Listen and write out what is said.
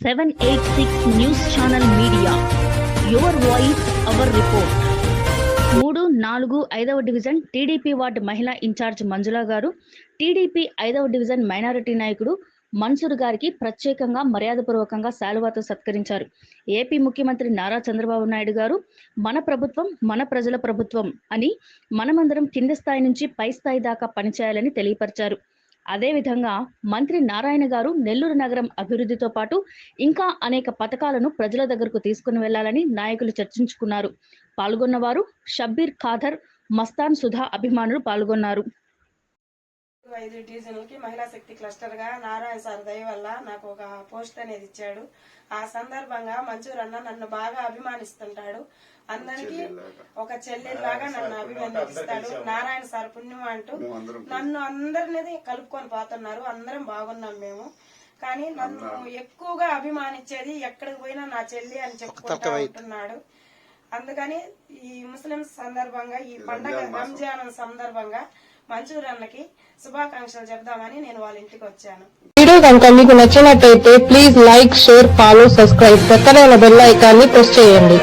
Seven eight six news channel media your voice our report మూడు నాలుగు ఐదవ division TDP ward మహిళా incharge Manjula garu TDP ఐదవ డివిజన్ మైనారిటీ నాయకుడు మన్సూర్ గారికి ప్రత్యేకంగా మర్యాదపూర్వకంగా శాలువాతో సత్కరించారు. ఏపీ ముఖ్యమంత్రి నారా చంద్రబాబు నాయుడు గారు మన ప్రభుత్వం మన ప్రజల ప్రభుత్వం అని మనమందరం కింది స్థాయి నుంచి పై స్థాయి దాకా పనిచేయాలని తెలియపరిచారు. అదేవిధంగా మంత్రి నారాయణ గారు నెల్లూరు నగరం అభివృద్ధితో పాటు ఇంకా అనేక పథకాలను ప్రజల దగ్గరకు తీసుకుని వెళ్ళాలని నాయకులు చర్చించుకున్నారు. పాల్గొన్నవారు షబ్బీర్ ఖాదర్ మస్తాన్ సుధా అభిమానులు పాల్గొన్నారు. ఐదు డివిజన్లకి మహిళా శక్తి క్లస్టర్గా నారాయణ సార్ దయ వల్ల నాకు ఒక పోస్ట్ అనేది ఇచ్చాడు. ఆ సందర్భంగా మంజూర్ అన్న నన్ను బాగా అభిమానిస్తుంటాడు. అందరికి ఒక చెల్లెల్లాగా నన్ను అభిమానిస్తాడు నారాయణ సార్ పుణ్యం అంటూ నన్ను అందరినీ కలుపుకొని పోతున్నారు. అందరం బాగున్నాం మేము. కానీ నన్ను ఎక్కువగా అభిమానించేది ఎక్కడికి పోయినా నా చెల్లి అని చెప్పుకుంటా ఉంటున్నాడు. అందుకని ఈ ముస్లింస్ సందర్భంగా ఈ పండగ రంజాన్ సందర్భంగా మంజూర్ శుభాకాంక్షలు చెప్దామని నేను వాళ్ళ ఇంటికి వచ్చాను. వీడియో కనుక మీకు నచ్చినట్టయితే please like share follow subscribe. పక్కనే బెల్ ఐకాన్ని ప్రెస్ చేయండి.